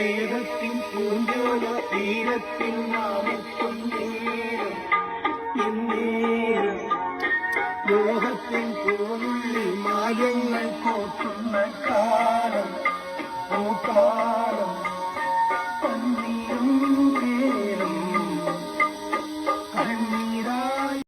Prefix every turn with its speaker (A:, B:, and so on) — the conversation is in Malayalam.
A: തീരത്തിൻ പൂഞ്ചോല തീരത്തിൻ ലോഹത്തിൻ പൂനുള്ളിൽ മായങ്ങൾ കോട്ടുന്ന കാലം. ഓ